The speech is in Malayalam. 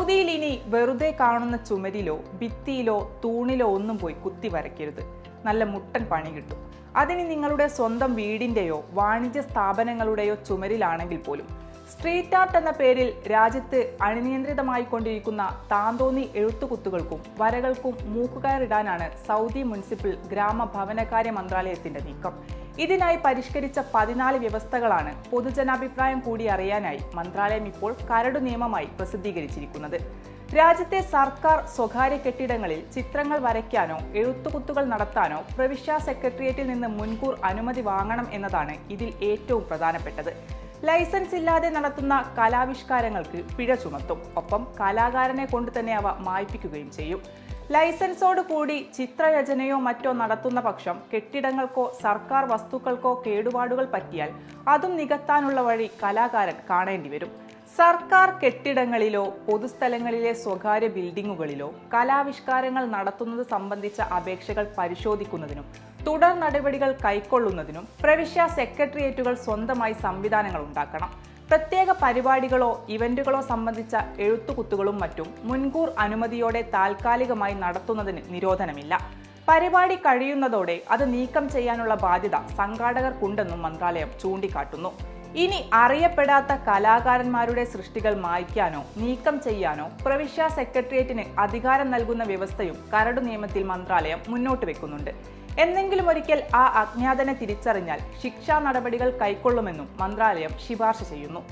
സൗദിയിൽ ഇനി വെറുതെ കാണുന്ന ചുമരിലോ ഭിത്തിയിലോ തൂണിലോ ഒന്നും പോയി കുത്തി വരയ്ക്കരുത്. നല്ല മുട്ടൻ പണി കിട്ടും. അതിന് നിങ്ങളുടെ സ്വന്തം വീടിന്റെയോ വാണിജ്യ സ്ഥാപനങ്ങളുടെയോ ചുമരിലാണെങ്കിൽ പോലും സ്ട്രീറ്റ് ആർട്ട് എന്ന പേരിൽ രാജ്യത്ത് അണിനിയന്ത്രിതമായി കൊണ്ടിരിക്കുന്ന താന്തോന്നി എഴുത്തുകുത്തുകൾക്കും വരകൾക്കും മൂക്കുകയറിടാനാണ് സൗദി മുനിസിപ്പൽ ഗ്രാമഭവനകാര്യ മന്ത്രാലയത്തിന്റെ നീക്കം. ഇതിനായി പരിഷ്കരിച്ച പതിനാല് വ്യവസ്ഥകളാണ് പൊതുജനാഭിപ്രായം കൂടി അറിയാനായി മന്ത്രാലയം ഇപ്പോൾ കരടു നിയമമായി പ്രസിദ്ധീകരിച്ചിരിക്കുന്നത്. രാജ്യത്തെ സർക്കാർ സ്വകാര്യ കെട്ടിടങ്ങളിൽ ചിത്രങ്ങൾ വരയ്ക്കാനോ എഴുത്തുകുത്തുകൾ നടത്താനോ പ്രവിശ്യ സെക്രട്ടേറിയറ്റിൽ നിന്ന് മുൻകൂർ അനുമതി വാങ്ങണം എന്നതാണ് ഇതിൽ ഏറ്റവും പ്രധാനപ്പെട്ടത്. ലൈസൻസ് ഇല്ലാതെ നടത്തുന്ന കലാവിഷ്കാരങ്ങൾക്ക് പിഴ ചുമത്തും. ഒപ്പം കലാകാരനെ കൊണ്ട് തന്നെ അവ മായ്പിക്കുകയും ചെയ്യും. ലൈസൻസോട് കൂടി ചിത്രരചനയോ മറ്റോ നടത്തുന്ന പക്ഷം കെട്ടിടങ്ങൾക്കോ സർക്കാർ വസ്തുക്കൾക്കോ കേടുപാടുകൾ പറ്റിയാൽ അതും നികത്താനുള്ള വഴി കലാകാരൻ കാണേണ്ടി വരും. സർക്കാർ കെട്ടിടങ്ങളിലോ പൊതുസ്ഥലങ്ങളിലെ സ്വകാര്യ ബിൽഡിങ്ങുകളിലോ കലാവിഷ്കാരങ്ങൾ നടത്തുന്നത് സംബന്ധിച്ച അപേക്ഷകൾ പരിശോധിക്കുന്നതിനും തുടർ നടപടികൾ കൈക്കൊള്ളുന്നതിനും പ്രവിശ്യ സെക്രട്ടേറിയറ്റുകൾ സ്വന്തമായി സംവിധാനങ്ങൾ ഉണ്ടാക്കണം. പ്രത്യേക പരിപാടികളോ ഇവന്റുകളോ സംബന്ധിച്ച എഴുത്തുകുത്തുകളും മറ്റും മുൻകൂർ അനുമതിയോടെ താൽക്കാലികമായി നടത്തുന്നതിന് നിരോധനമില്ല. പരിപാടി കഴിയുന്നതോടെ അത് നീക്കം ചെയ്യാനുള്ള ബാധ്യത സംഘാടകർക്കുണ്ടെന്നും മന്ത്രാലയം ചൂണ്ടിക്കാട്ടുന്നു. ഇനി അറിയപ്പെടാത്ത കലാകാരന്മാരുടെ സൃഷ്ടികൾ മായ്ക്കാനോ നീക്കം ചെയ്യാനോ പ്രവിശ്യ സെക്രട്ടേറിയറ്റിന് അധികാരം നൽകുന്ന വ്യവസ്ഥയും കരട് നിയമത്തിൽ മന്ത്രാലയം മുന്നോട്ട് വെക്കുന്നുണ്ട്. എന്നെങ്കിലും ഒരിക്കൽ ആ അജ്ഞാതനെ തിരിച്ചറിഞ്ഞാൽ ശിക്ഷാ നടപടികൾ കൈക്കൊള്ളുമെന്നും മന്ത്രാലയം ശുപാർശ ചെയ്യുന്നു.